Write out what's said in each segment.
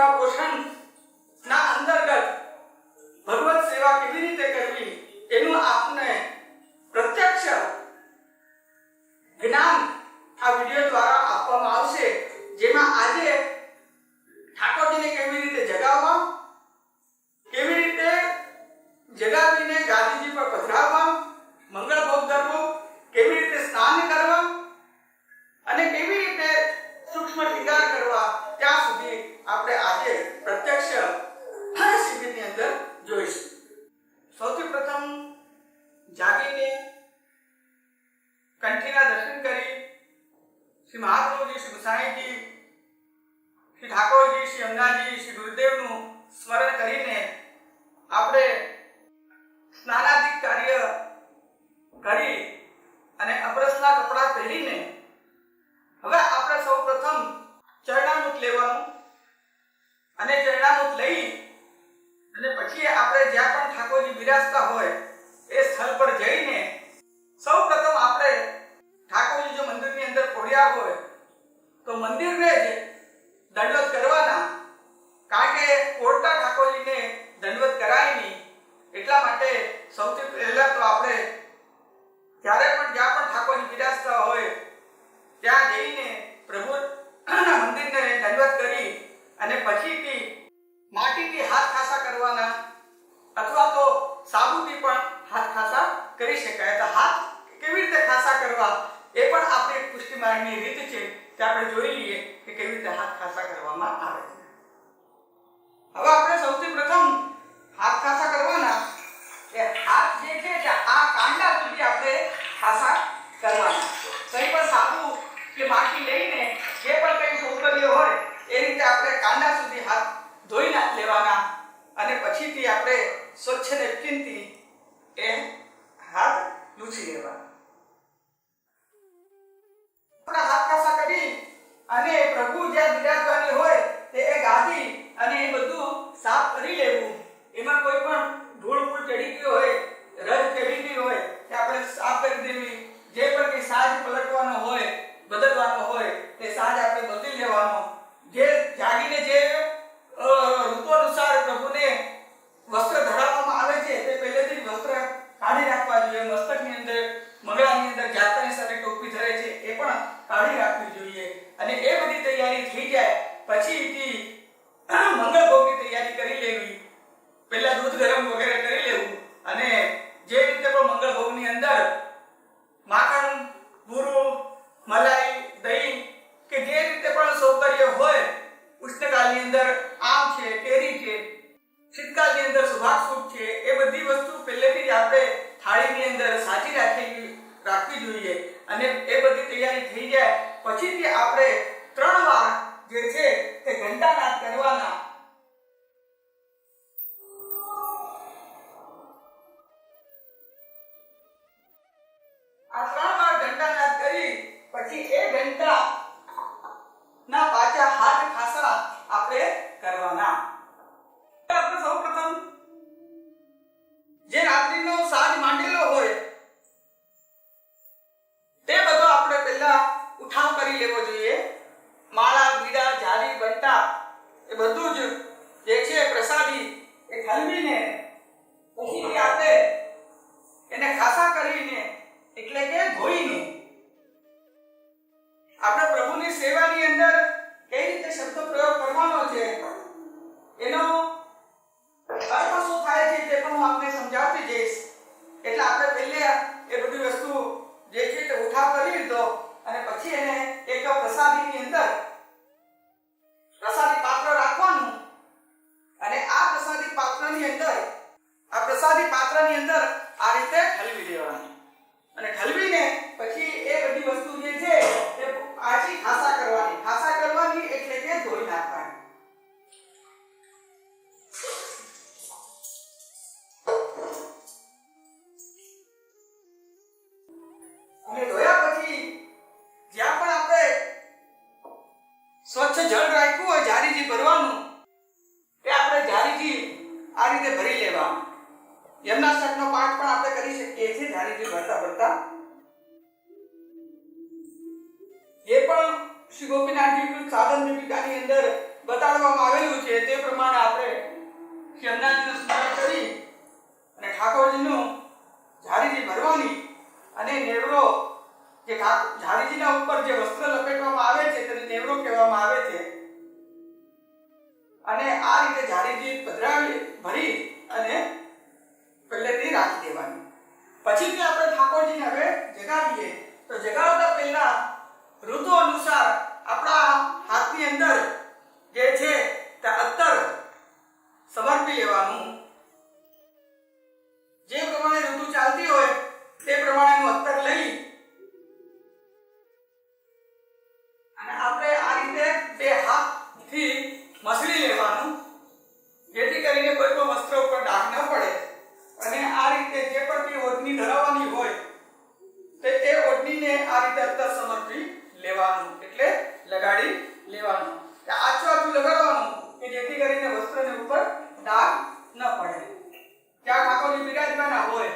સેવા પોષણ ના અંતર્ગત ભગવત સેવા કેવી રીતે કરવી એનું આપને પ્રત્યક્ષ જ્ઞાન આ વિડિયો દ્વારા આપવામાં આવશે જેમાં આજે ઠાકોરજીને કેવી રીતે જગાવવા કેવી રીતે જગાવીને ગાદીજી પર પધરાવવા મંગળ ભોગ ધરવો કેવી રીતે સ્નાન કરવા અને કેવી રીતે સૂક્ષ્મ શિંગાર કરવા ત્યાં સુધી આપણે આજે પ્રત્યક્ષ શિબિરની અંદર જોઈશું સૌથી પ્રથમ જાગીને કંઠીના દર્શન કરી શ્રી મહાપ્રભુજી શ્રી ગુસાઈજી શ્રી ઠાકોરજી શ્રી અંગાજી શ્રી ગુરુદેવનું સ્મરણ કરીને આપણે સ્નાનાદિક કાર્ય કરી અને અપરસના કપડાં પહેરીને હવે આપણે સૌ પ્રથમ ચરણામૃત લેવાનું અને ચરણામૃત લઈ અને પછી આપણે જ્યાં પણ ઠાકોરજી હોય એ સ્થળ પર જઈને સૌ પ્રથમ આપણે ઠાકોરજી જો મંદિરની અંદર પોડ્યા હોય, તો મંદિરને જ દંડવત કરવાના. કારણ કે ઓળતા ઠાકોરજીને દંડવત કરાય નહીં, એટલા માટે સૌથી પહેલા તો આપણે જ્યારે પણ જ્યાં પણ ઠાકોરજી બિરાજતા હોય, ત્યાં જઈને પ્રભુ મંદિરને દંડવત કરી અને પછીથી માટીથી હાથ ખાસા કરવાના. અથવા તો સાબુથી પણ હાથ ખાસા કરી શકાય. તો હાથ કેવી રીતે ખાસા કરવા? એ પણ આપણે પુષ્ટિ માર્ગની રીત છે તે આપણે જોઈ લઈએ કે કેવી રીતે હાથ ખાસા કરવામાં આવે છે. હવે આપણે સૌથી પ્રથમ હાથ ખાસા કરવાના. કે હાથ જે છે તે આ કાંડા સુધી આપણે ખાસા કરવાના. કંઈ પણ સાબુ કે માટી લઈને જે પણ કંઈ સૌંદર્ય હોય એ રીતે આપણે કાંડા સુધી હાથ ધોઈ ના લેવાના અને પછીથી આપણે સ્વચ્છ નેપકિનથી એ હાથ લૂછી લેવા આપણા હાથ ખાસા કરી અને પ્રભુ જ્યાં બિરાજવાની હોય તે એ ગાદી અને એ બધું સાફ કરી લેવું. જળ રાખ્યું હોય જારીથી ભરવાનું, તે આપણે જારીથી આ રીતે ભરી લેવાનું યમનાષ્ટકનો પાઠ પણ આપણે કરી શકીએ છીએ જારીથી ભરતા ભરતા. એ પણ શ્રી ગોપીનાથજી સાધન દીપિકાની અંદર બતાડવામાં આવેલું છે, તે પ્રમાણે આપણે શ્રી સ્મરણ કરી અને ઠાકોરજીનું જારીથી ભરવાની અને નેવરો જે ઠાક- ઉપર જે વસ્ત્ર લપેટવામાં આવે છે તેને નેવરો કહેવામાં આવે છે. અને આ રીતે ઝાડીજી પધરાવી, ભરી અને પહેલેથી રાખી દેવાની. પછી આપણે ઠાકોરજીને હવે જગાવીએ, તો જગાવતા એટલે લગાડી લેવાનું. આછું આછું લગાડવાનું કે જેથી કરીને વસ્ત્રને ઉપર ડાઘ ન પડે. જ્યાં ઠાકોરજી બિરાજમાના હોય.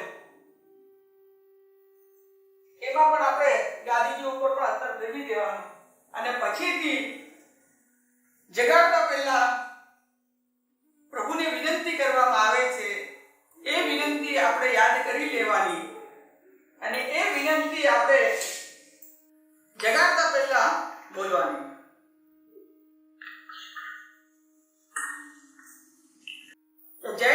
એમાં પણ આપણે ગાદીજી ઉપર પણ અસર ફેરવી દેવાનું. અને પછીથી જગાડતા પહેલા પ્રભુને વિનંતી કરવામાં આવે છે, એ વિનંતી આપણે યાદ કરી લેવાની. અને એ વિનંતી આપણે જગાડતા પહેલા બોલવાની. જય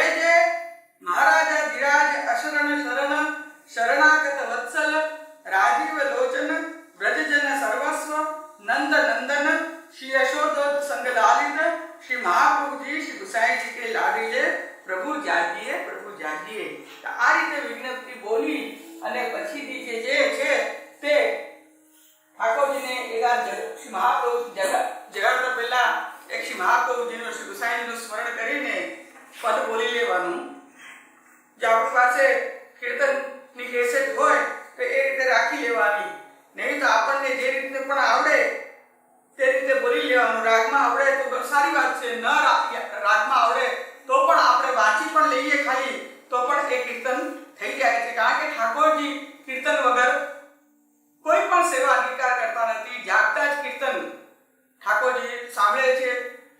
રાગમાં આવડે તો સારી વાત છે. ન રાગમાં આવડે તો પણ આપણે વાંચી પણ લઈએ ખાલી. તો પણ એ કીર્તન થઈ જાય છે. કારણ કે ઠાકોરજી કીર્તન વગર કોઈ પણ સેવા અધિકાર કરતા નથી. જાગતા જ કીર્તન ઠાકોરજી સાંભળે છે.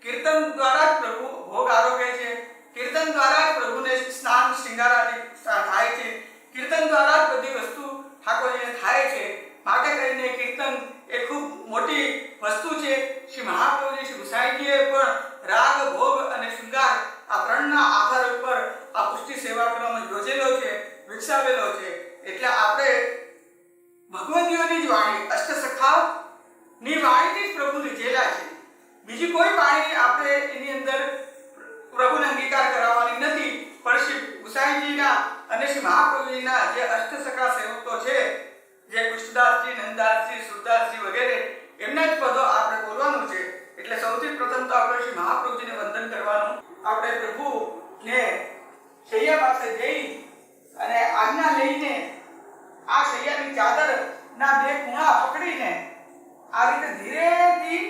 કીર્તન દ્વારા જ પ્રભુ ભોગ આરોગે છે. કીર્તન દ્વારા પ્રભુને સ્નાન, શિંગાર આદિ થાય છે. કીર્તન દ્વારા બધી વસ્તુ ઠાકોરજીને થાય છે. માટે કરીને કીર્તન એ ખૂબ મોટી વસ્તુ છે. શ્રી મહાપ્રભુજી શ્રી ગુસાઈજીએ પણ રાગ ભોગ આ ચાદર ના બે ખૂણા પકડીને આ રીતે ધીરેથી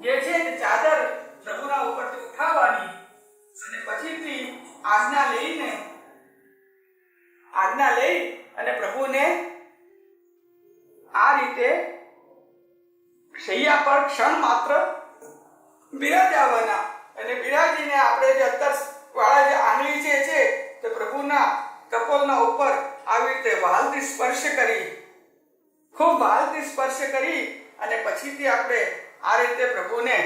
જે છે તે ચાદર પ્રભુના ઉપરથી ઉઠાવવાની અને પછીથી આજ્ઞા લઈને આજ્ઞા લઈ અને પ્રભુને આ રીતે શૈયા પર ક્ષણ માત્ર બિરાજાવાના અને બિરાજીને આપણે જે અત્તર વાળા જે આંગળી છે તે પ્રભુના કપોલના ઉપર આવી રીતે વાલથી સ્પર્શ કરી, ખૂબ વાલથી સ્પર્શ કરી અને પછીથી આપણે આ રીતે પ્રભુને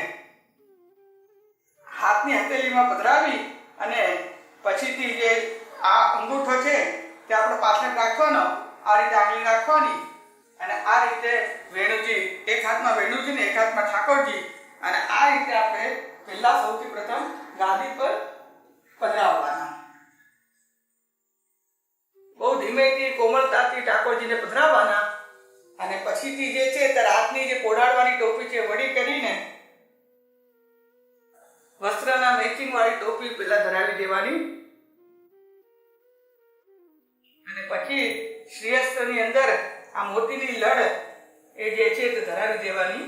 હાથની હથેળીમાં પધરાવી અને પછીથી જે આ અંગૂઠો છે તે આપણે પાછળ રાખવાનો, આ રીતે આંગળી રાખવાની અને આ રીતે વેણુજી, એક હાથમાં વેણુજી ને એક હાથમાં ઠાકોરજી અને આ રીતે આપણે પહેલા સૌથી પ્રથમ ગાદી પર પધરાવવાના. બહુ ધીમેથી કોમળતાથી ઠાકોરજીને પધરાવવાના અને પછીથી જે છે તે રાતની જે કોડાળવાની ટોપી છે વળી કરીને વસ્ત્રના મેચિંગ વાળી ટોપી પેલા ધરાવી દેવાની. અને પછી શ્રેયસ્ત્રની અંદર આ મોતીની લડ એ જે છે તે ધરાવી દેવાની.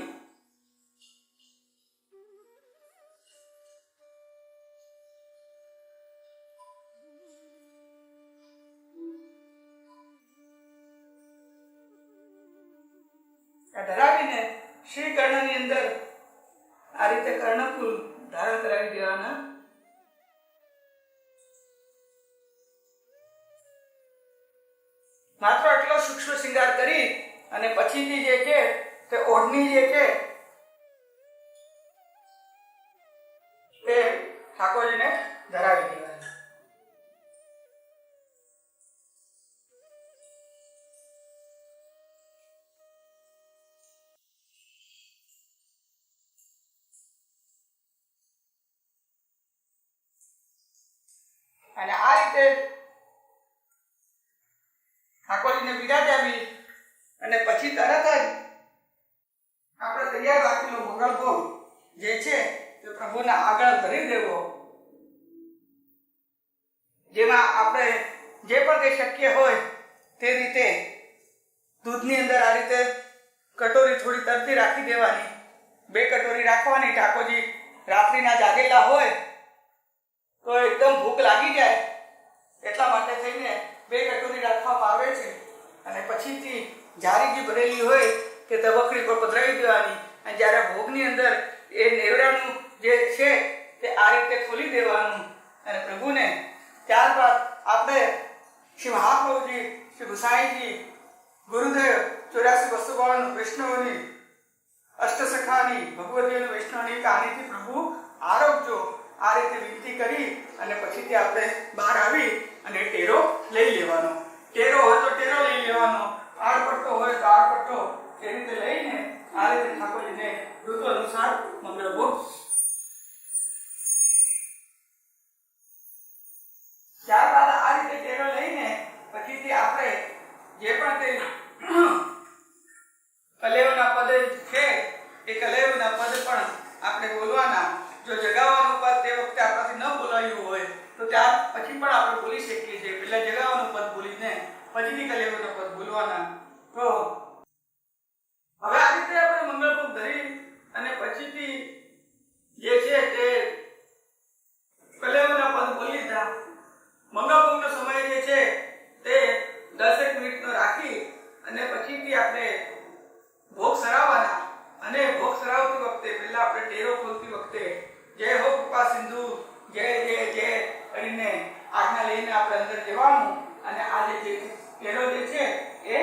જેમાં આપણે જે પણ કંઈ શક્ય હોય તે રીતે દૂધની અંદર આ રીતે કટોરી થોડી તરતી રાખી દેવાની. બે કટોરી રાખવાની. ઠાકોરજી રાત્રિના જાગેલા હોય તો એકદમ ભૂખ લાગી જાય એટલા માટે થઈને બે કટોરી રાખવામાં આવે છે. અને પછીથી જારી જે ભરેલી હોય તે તબકડી પર પધરાવી દેવાની. અને જ્યારે ભોગની અંદર એ નેવરાનું જે છે તે આ રીતે ખોલી દેવાનું. અને પ્રભુને ત્યારબાદ આપણે શ્રી મહાપ્રભુજી, શ્રી ગુસાઈજી, ગુરુદેવ, ચોર્યાસી વસ્તુ બાવન વૈષ્ણવની, અષ્ટસખાની ભગવતીઓની વૈષ્ણવની કહાનીથી પ્રભુ આરોગ્યો આ રીતે વિનંતી કરી અને પછીથી આપણે બહાર આવી અને ટેરો લઈ લેવાનો. ટેરો હોય તો ટેરો લઈ લેવાનો. આડપટ્ટો હોય તો આડપટ્ટો એ રીતે લઈને આ રીતે ઠાકોરજીને ઋતુ અનુસાર મંગળ ત્યારબાદ આ રીતે ટેરો લઈને પછીથી આપણે જે પણ તે કલેવના પદ છે, એ કલેવના પદ પણ આપણે બોલવાના. જો જગાવવાનું પદ તે વખતે આપણાથી ન બોલાયું હોય તો ત્યાર પછી પણ આપણે બોલી શકીએ છીએ પહેલા જગાવવાનું પદ બોલીને પછીથી કલેવના પદ બોલવાના તો હવે આ રીતે આપણે મંગળભોગ ધરી અને પછીથી જે છે તે કલેવના પદ બોલી લીધા મંગળભોગનો સમય જે છે તે દસેક મિનિટનો રાખી અને પછીથી આપણે ભોગ સરાવવાના અને ભોગ સરાવતી વખતે પહેલા આપણે ટેરો ખોલતી વખતે જય હો કૃપા સિંધુ જય જય જય કરીને આજ્ઞા લઈને આપણે અંદર જવાનું અને આ જે જે ટેરો જે છે એ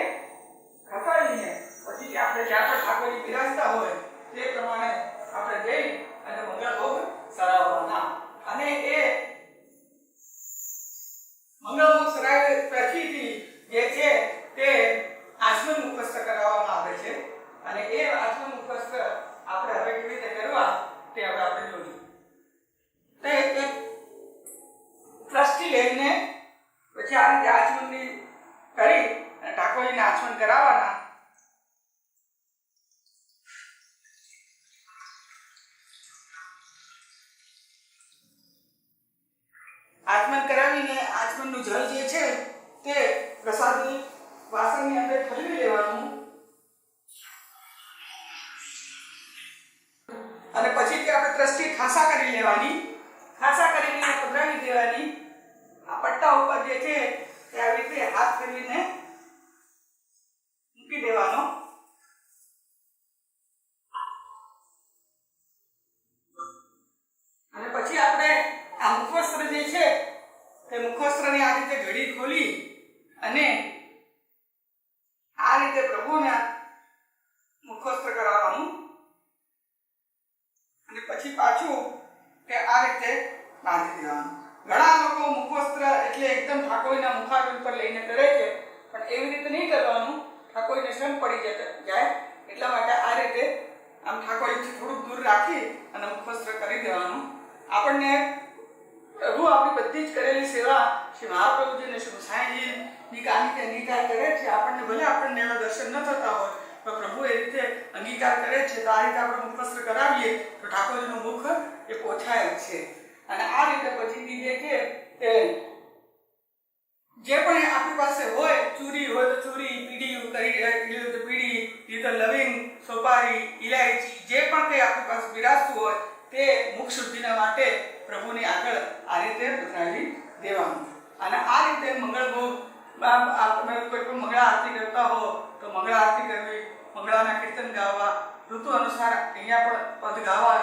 ખસાડીને પછી આપણે જ્યાં પણ ઠાકોરજી બિરાજતા હોય તે પ્રમાણે આપણે જઈ અને મંગળ ભોગ સરાવવાના અને એ મંગળભોગ સરાવ્યા પછીથી જે છે તે આચમન મુખસ્થ કરાવવામાં આવે છે અને એ આચમન મુખસ્થ આપણે હવે કેવી રીતે કરવા તે હવે આપણે જોઈશું તે એક ટ્રસ્ટી લઈને પછી આ રીતે આચમનની કરી અને ઠાકોરજીને આચમન કરાવવાના આચમન કરાવીને આચમનનું જળ જે છે તે પ્રસાદની વાસણની અંદર ઠલવી લેવાનું. અને આ રીતે પ્રભુના મુખવસ્ત્ર કરાવવાનું અને પછી પાછું તે આ રીતે બાંધી દેવાનું ઘણા લોકો મુખવસ્ત્ર એટલે એકદમ ઠાકોરના મુખારવિંદ પર લઈને કરે છે પણ એવી રીતે નહીં કરવાનું ઠાકોરને શ્રમ પડી જતા જાય એટલા માટે આ રીતે આમ ઠાકોરજીથી થોડુંક દૂર રાખી અને મુખવસ્ત્ર કરી દેવાનું આપણને પ્રભુ આપણી બધી જ કરેલી સેવા શ્રી મહાપ્રભુજી અને શ્રી ગુસાઈજીની કાની અંગીકાર કરે છે આપણને ભલે આપણને એવા દર્શન ન થતા હોય પણ પ્રભુ એ રીતે અંગીકાર કરે છે તો આ રીતે આપણે મુખવસ્ત્ર કરાવીએ તો ઠાકોરજીનું મુખ એ પોછાય છે. અને આ રીતે પછીથી જે છે તે જે પણ આપણી પાસે હોય, ચૂરી હોય તો ચૂરી, પીડી કરી પીડી તો નહીં તો લવિંગ, સોપારી ઇલાયચી જે પણ કંઈ આપણી પાસે બિરાજતું હોય, તે મુખ શુદ્ધિના માટે પ્રભુની આગળ આ રીતે પધરાવી દેવાનું. અને આ રીતે મંગળ ભોગ તમે કોઈ પણ મંગળા આરતી કરતા હો, તો મંગળા આરતી કરવી, મંગળાના કીર્તન ગાવા ઋતુ અનુસાર અહીંયા પણ પદ ગાવા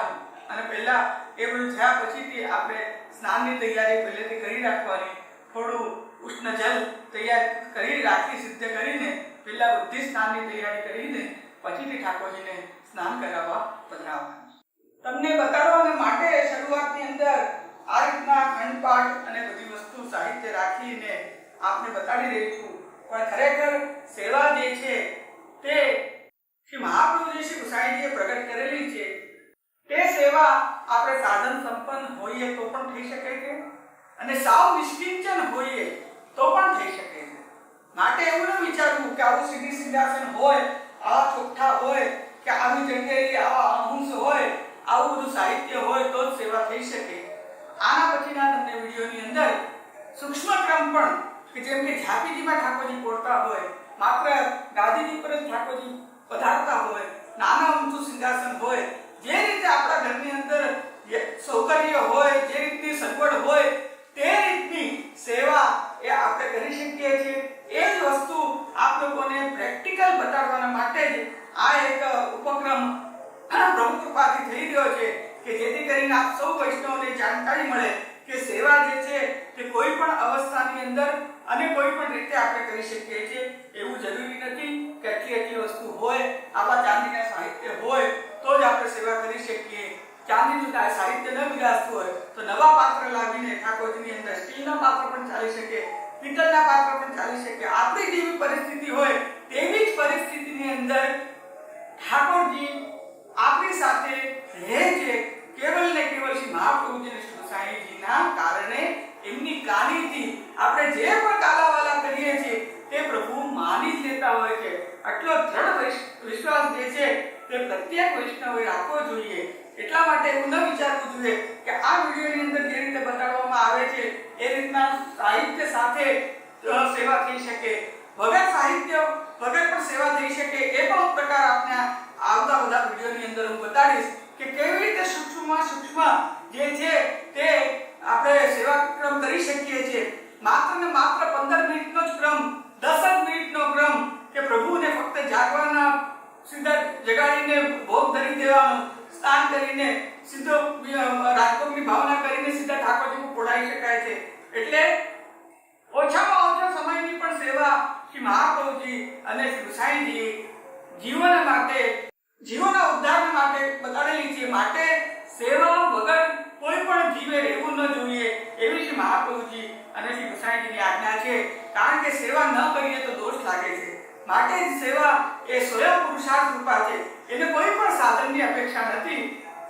અને પહેલા એ બધું થયા પછીથી આપણે સ્નાનની તૈયારી પહેલેથી કરી રાખવાની. થોડું ઉષ્ણ જલ તૈયાર કરી રાખી, સિદ્ધ કરીને પહેલા બધી સ્નાનની તૈયારી કરીને પછીથી ઠાકોરજીને સ્નાન કરાવવા પધરાવવાની તમને બતાડવા માટે શરૂઆતની અંદર આ રીતના ખંડપાઠ અને બધી વસ્તુ સાહિત્ય રાખીને આપને બતાડી રહી છું. પણ ખરેખર સેવા જે છે તે મહાપ્રભુજી શ્રી ગુસાઈજીએ પ્રગટ કરેલી છે, તે સેવા આપણે સાધન સંપન્ન હોઈએ તો પણ થઈ શકે છે? અને સાવ નિષ્કિંચન હોઈએ તો પણ થઈ શકે છે? માટે એવું ન વિચારવું કે આવું સીધી સિંહાસન હોય, આવા ચોખ્ઠા હોય, કે આવી જગ્યાએ આવા અંશ હોય, આવું બધું સાહિત્ય હોય તો જ સેવા થઈ શકે. આના પછીના તમને અંદર સૂક્ષ્મ ક્રમ પણ, કે જેમ કે ઝાંપીજીમાં ઠાકોરજી પોડતા હોય, માત્ર ગાદીજી પર જ ઠાકોરજી પધારતા હોય, નાના ઊંચું સિંહાસન હોય, જે રીતે આપણા ઘરની અંદર સૌકર્ય હોય, જે રીતની સગવડ હોય, તે રીતની સેવા એ આપણે કરી શકીએ છીએ. એ જ વસ્તુ આપ લોકોને પ્રેક્ટિકલ બતાડવાના માટે જ આ એક ઉપક્રમ પ્રભુ કૃપાથી થઈ રહ્યો છે કે જેથી કરીને આપ સૌ વૈષ્ણવને જાણકારી મળે કે સેવા જે છે તે કોઈ પણ અવસ્થાની અંદર અને કોઈ પણ રીતે આપણે કરી શકીએ છીએ, એવું જરૂરી નથી કે આટલી આટલી વસ્તુ હોય, આવા ચાંદીના સાહિત્ય હોય, તો જ આપણે સેવા કરી શકીએ. ચાંદીનું સાહિત્ય ન વિરાસતું હોય, તો નવા પાત્ર લાવીને ઠાકોરજીની અંદર સ્ટીલના પાત્ર પણ ચાલી શકે, પિત્તળના પાત્ર પણ ચાલી શકે. આપણી જેવી પરિસ્થિતિ હોય, તેવી જ પરિસ્થિતિની અંદર ઠાકોરજી આપણી સાથે રહે છે. કેવલ ને કેવલ શ્રી મહાપ્રભુજી શ્રી સાંઈજીના કારણે એમની કાલીથી આપણે જે પણ કાલાવાલા કરીએ છીએ, તે પ્રભુ માની જ લેતા હોય છે. આટલો દ્રઢ વિશ્વાસ જે છે, તે પ્રત્યેક વૈષ્ણવે રાખવો જોઈએ. એટલા માટે એવું ન વિચારવું જોઈએ કે આ વિડીયોની અંદર જે રીતે બતાવવામાં આવે છે, એ રીતના સાહિત્ય સાથે સેવા થઈ શકે. વગર સાહિત્ય વગર પણ સેવા થઈ શકે, એ પણ પ્રકાર આપને આવતા બધા વિડીયોની અંદર હું બતાડીશ કે કેવી રીતે સૂક્ષ્મમાં સૂક્ષ્મ જે છે, તે આપણે સેવા ક્રમ કરી શકીએ છીએ. માત્ર ને માત્ર 15 મિનિટનો જ ક્રમ 10 જ મિનિટનો ક્રમ કે પ્રભુને ફક્ત જાગવાના સીધા જગાડીને ભોગ ધરી દેવાનો, સ્નાન કરીને, સીધો રાજકોટની ભાવના કરીને સીધા ઠાકોરજીને પોડાવી શકાય છે. એટલે ઓછામાં ઓછા સમયની પણ સેવા શ્રી મહાપ્રભુજી અને ગુસાઈજી જીવન માટે, જીવનના ઉદ્ધાર માટે બતાડેલી છે. માટે સેવા વગર કોઈ પણ જીવે રહેવું ન જોઈએ એવી રીતે મહાપ્રભુજી અને શ્રી ગુસાઈજીની આજ્ઞા છે. કારણ કે સેવા ન કરીએ તો દોષ લાગે છે. માટે સેવા એ સ્વયં પુરુષાર્થ રૂપા છે. એને કોઈ પણ સાધનની અપેક્ષા નથી.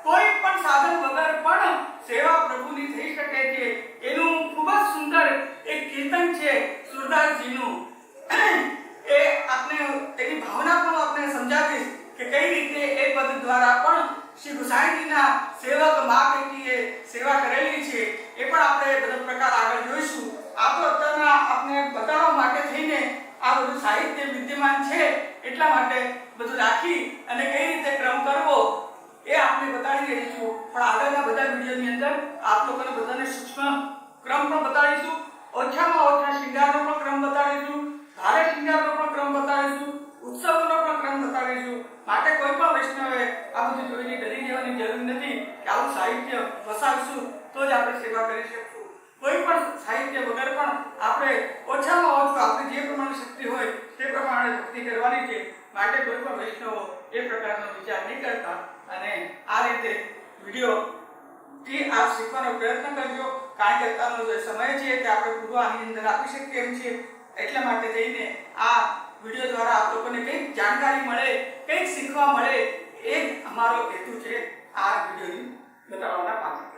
કોઈ પણ સાધન વગર પણ સેવા પ્રભુની થઈ શકે છે. એનું ખૂબ જ સુંદર એક કીર્તન છે. સુરદાસજીનું એ આપણે એની ભાવના પણ આપણે સમજાવીશ કે કઈ રીતે એ પદ દ્વારા પણ શ્રી ગુસાઈજીના સેવક મા બેટીએ સેવા કરેલી છે એ પણ આપણે બધો પ્રકાર આગળ જોઈશું આ તો અત્યારના આપણે બતાવવા માટે થઈને આ બધું સાહિત્ય વિદ્યમાન છે એટલા માટે બધું રાખી અને કઈ રીતે ક્રમ કરવો એ આપણે બતાડી રહી છું પણ આગળના બધા વિડીયોની અંદર આપ લોકોને બધાને સૂક્ષ્મ ક્રમ પણ બતાડીશું ઓછામાં ઓછા શૃંગારનો પણ ક્રમ બતાડીશું ભારે શૃંગારનો પણ ક્રમ બતાડીશું ઉત્સવનો પણ ક્રમ બતાડીશું માટે કોઈ પણ વૈષ્ણવે આ બધું જોઈને ડરી જવાની જરૂર નથી કે આવું સાહિત્ય વસાવશું, તો જ આપણે સેવા કરી શકશું. કોઈ પણ સાહિત્ય વગર પણ આપણે ઓછામાં ઓછું આપણી જે પ્રમાણે શક્તિ હોય, તે પ્રમાણે ભક્તિ કરવાની છે. માટે કોઈ પણ વૈષ્ણવો એ પ્રકારનો વિચાર નહીં કરતા. અને આ રીતે વીડિયો થી આપ શીખવાનો પ્રયત્ન કરજો. કારણ કે અત્યારનો જે સમય છે, તે આપણે પૂરો આની અંદર આપી શકીએ એમ છે એટલા માટે જઈને આ વીડિયો દ્વારા આપ લોકોને કંઈક જાણકારી મળે, કંઈક શીખવા મળે, એ જ અમારો હેતુ છે આ વિડીયોની. બતાવવાના પાછળ